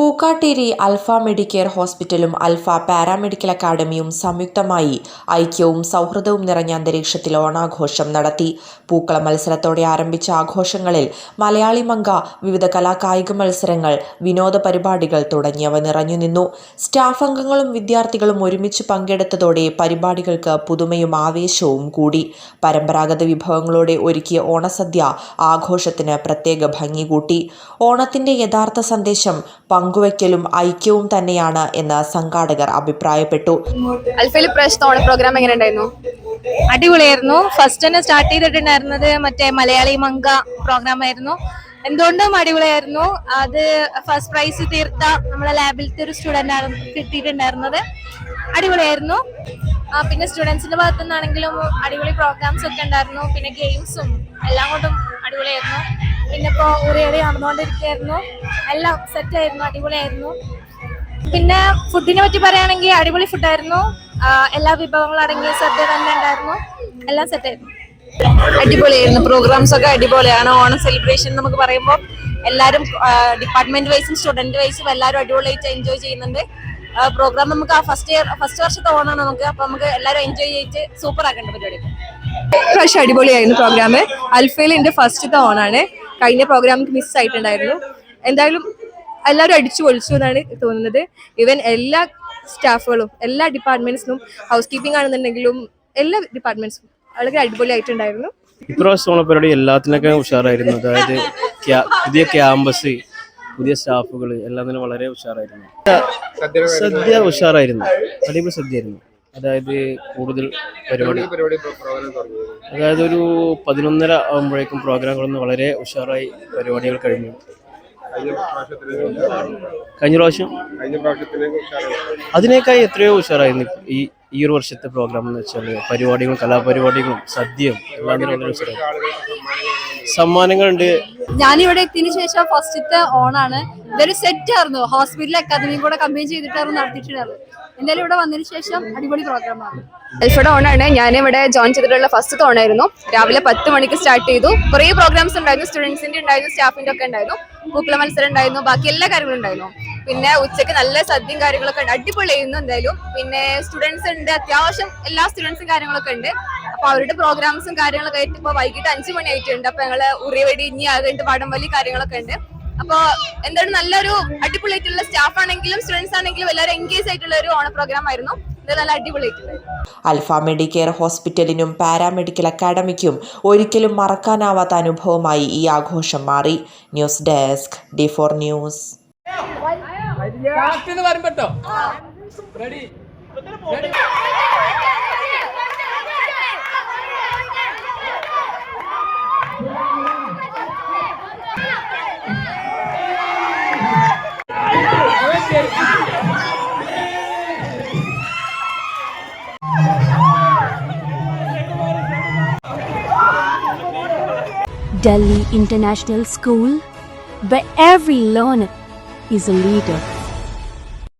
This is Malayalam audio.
പൂക്കാട്ടേരി അൽഫ മെഡിക്കെയർ ഹോസ്പിറ്റലും അൽഫ പാരാമെഡിക്കൽ അക്കാദമിയും സംയുക്തമായി ഐക്യവും സൗഹൃദവും നിറഞ്ഞ അന്തരീക്ഷത്തിൽ ഓണാഘോഷം നടത്തി. പൂക്കള മത്സരത്തോടെ ആരംഭിച്ച ആഘോഷങ്ങളിൽ മലയാളി മങ്ക വിവിധ കലാകായിക മത്സരങ്ങൾ വിനോദ പരിപാടികൾ തുടങ്ങിയവ നിറഞ്ഞു നിന്നു. സ്റ്റാഫ് അംഗങ്ങളും വിദ്യാർത്ഥികളും ഒരുമിച്ച് പങ്കെടുത്തതോടെ പരിപാടികൾക്ക് പുതുമയും ആവേശവും കൂടി. പരമ്പരാഗത വിഭവങ്ങളോടെ ഒരുക്കിയ ഓണസദ്യ ആഘോഷത്തിന് പ്രത്യേക ഭംഗി കൂട്ടി. ഓണത്തിന്റെ യഥാർത്ഥ സന്ദേശം പങ്കുവയ്ക്കലും ഐക്യവും തന്നെയാണ് എന്ന് സംഘാടകർ അഭിപ്രായപ്പെട്ടു. അൽഫയിൽ ഇപ്രാവശ്യത്തെ ഓണ പ്രോഗ്രാം എങ്ങനെ ഉണ്ടായിരുന്നു? അടിപൊളിയായിരുന്നു. ഫസ്റ്റ് തന്നെ സ്റ്റാർട്ട് ചെയ്തിട്ടുണ്ടായിരുന്നത് മറ്റേ മലയാളി മങ്ക പ്രോഗ്രാം ആയിരുന്നു. എന്തുകൊണ്ടും അടിപൊളിയായിരുന്നു. അത് ഫസ്റ്റ് പ്രൈസ് തീർത്ത നമ്മളെ ലാബിലത്തെ ഒരു സ്റ്റുഡന്റ് ആണ് കിട്ടിയിട്ടുണ്ടായിരുന്നത്. അടിപൊളിയായിരുന്നു. പിന്നെ സ്റ്റുഡൻസിന്റെ ഭാഗത്തു നിന്നാണെങ്കിലും അടിപൊളി പ്രോഗ്രാംസ് ഒക്കെ ഉണ്ടായിരുന്നു. പിന്നെ ഗെയിംസും എല്ലാം കൊണ്ടും അടിപൊളിയായിരുന്നു. പിന്നെ ഇപ്പോൾ ഉറിയടി നടന്നുകൊണ്ടിരിക്കുകയായിരുന്നു. എല്ലാം സെറ്റ് ആയിരുന്നു അടിപൊളിയായിരുന്നു. പിന്നെ ഫുഡിനെ പറ്റി പറയുകയാണെങ്കിൽ അടിപൊളി ഫുഡായിരുന്നു എല്ലാ വിഭവങ്ങളും അടങ്ങിയ സദ്യ തന്നെ ഉണ്ടായിരുന്നു. എല്ലാം സെറ്റ് ആയിരുന്നു. അടിപൊളിയായിരുന്നു. പ്രോഗ്രാംസ് ഒക്കെ അടിപൊളിയാണ്. ഓണം സെലിബ്രേഷൻ നമുക്ക് പറയുമ്പോൾ എല്ലാവരും ഡിപ്പാർട്ട്മെന്റ് വൈസും സ്റ്റുഡന്റ് വൈസും എല്ലാവരും അടിപൊളിയായിട്ട് എൻജോയ് ചെയ്യുന്നുണ്ട്. പ്രോഗ്രാം നമുക്ക് ആ ഫസ്റ്റ് ഇയർ ഫസ്റ്റ് വർഷത്തെ ഓണാണ് നമുക്ക്. അപ്പൊ നമുക്ക് എല്ലാവരും എൻജോയ് ചെയ്ത് സൂപ്പർ ആക്കേണ്ട പരിപാടി പ്രാവശ്യം അടിപൊളിയായിരുന്നു പ്രോഗ്രാം അൽഫയിൽ ഫസ്റ്റ് ഫസ്റ്റത്തെ ഓണാണ്. കഴിഞ്ഞ പ്രോഗ്രാം മിസ് ആയിട്ടുണ്ടായിരുന്നു. എന്തായാലും എല്ലാവരും അടിച്ചു പൊളിച്ചു എന്നാണ് തോന്നുന്നത്. ഇവൻ എല്ലാ സ്റ്റാഫുകളും എല്ലാ ഡിപ്പാർട്ട്മെന്റ്സിനും ഹൗസ് കീപ്പിംഗ് ആണെന്നുണ്ടെങ്കിലും എല്ലാ ഡിപ്പാർട്ട്മെന്റ്സും വളരെ അടിപൊളിയായിട്ടുണ്ടായിരുന്നു. ഇപ്രാവശ്യം പരിപാടി എല്ലാത്തിനൊക്കെ ഉഷാറായിരുന്നു. അതായത് ക്യാ- പുതിയ ക്യാമ്പസ് പുതിയ സ്റ്റാഫുകൾ എല്ലാം തന്നെ വളരെ ഉഷാറായിരുന്നു. സദ്യ ഉഷാറായിരുന്നു. അടിപൊളി സദ്യയായിരുന്നു. അതായത് കൂടുതൽ പരിപാടി. അതായത് ഒരു പതിനൊന്നര ആകുമ്പോഴേക്കും പ്രോഗ്രാമുകളൊന്ന് വളരെ ഉഷാറായി പരിപാടികൾ കഴിഞ്ഞു. കഴിഞ്ഞ പ്രാവശ്യം? അതിനേക്കായി എത്രയോ ഉഷാറായിരുന്നു ഈ ഈ ഒരു വർഷത്തെ പ്രോഗ്രാം എന്ന് വെച്ചാൽ പരിപാടികളും കലാപരിപാടികളും സദ്യയും സമ്മാനങ്ങളുണ്ട്. ഞാനിവിടെ എത്തിയതിനു ശേഷം ഫസ്റ്റത്തെ ഓണാണ്. ഇതൊരു സെറ്റ് ആയിരുന്നു. ഹോസ്പിറ്റൽ അക്കാദമിയും കൂടെ കമ്പയിൻ ചെയ്തിട്ടായിരുന്നു നടത്തിയിട്ടുണ്ടായിരുന്നു എന്തായാലും ഇവിടെ വന്നതിന് ശേഷം അടിപൊളി പ്രോഗ്രാമാണ് അൽഫയുടെ ഓണാണ്. ഞാൻ ഇവിടെ ജോയിൻ ചെയ്തിട്ടുള്ള ഫസ്റ്റ് ഓണായിരുന്നു. രാവിലെ പത്ത് മണിക്ക് സ്റ്റാർട്ട് ചെയ്തു. കുറേ പ്രോഗ്രാംസ് ഉണ്ടായിരുന്നു. സ്റ്റുഡൻസിന്റെ ഉണ്ടായിരുന്നു സ്റ്റാഫിന്റെ ഒക്കെ ഉണ്ടായിരുന്നു. പൂക്കള മത്സരം ഉണ്ടായിരുന്നു. ബാക്കി എല്ലാ കാര്യങ്ങളും ഉണ്ടായിരുന്നു. പിന്നെ ഉച്ചയ്ക്ക് നല്ല സദ്യയും കാര്യങ്ങളൊക്കെ ഉണ്ട്. അടിപൊളിയായിരുന്നു എന്തായാലും. പിന്നെ സ്റ്റുഡൻസ് ഉണ്ട്. അത്യാവശ്യം എല്ലാ സ്റ്റുഡൻസും കാര്യങ്ങളൊക്കെ ഉണ്ട്. അപ്പൊ അവരുടെ പ്രോഗ്രാംസും കാര്യങ്ങളൊക്കെ ആയിട്ട് ഇപ്പൊ വൈകിട്ട് അഞ്ചു മണി ആയിട്ടുണ്ട്. അപ്പൊ ഞങ്ങൾ ഉറിയവടി ഇനി അതുണ്ട് വടംവലി കാര്യങ്ങളൊക്കെ ഉണ്ട്. അപ്പൊ എന്താണ് നല്ലൊരു അടിപൊളിയായിട്ടുള്ള സ്റ്റാഫ് ആണെങ്കിലും സ്റ്റുഡൻസ് ആണെങ്കിലും എല്ലാവരും എൻഗേജ് ആയിട്ടുള്ള ഒരു ഓണ പ്രോഗ്രാം ആയിരുന്നു. അൽഫ മെഡിക്കെയർ ഹോസ്പിറ്റലിനും പാരാമെഡിക്കൽ അക്കാഡമിക്കും ഒരിക്കലും മറക്കാനാവാത്ത അനുഭവമായി ഈ ആഘോഷം മാറി. News desk D four news last എന്ന് പറയുമ്പോട്ടോ ready Delhi International School, where every learner is a leader.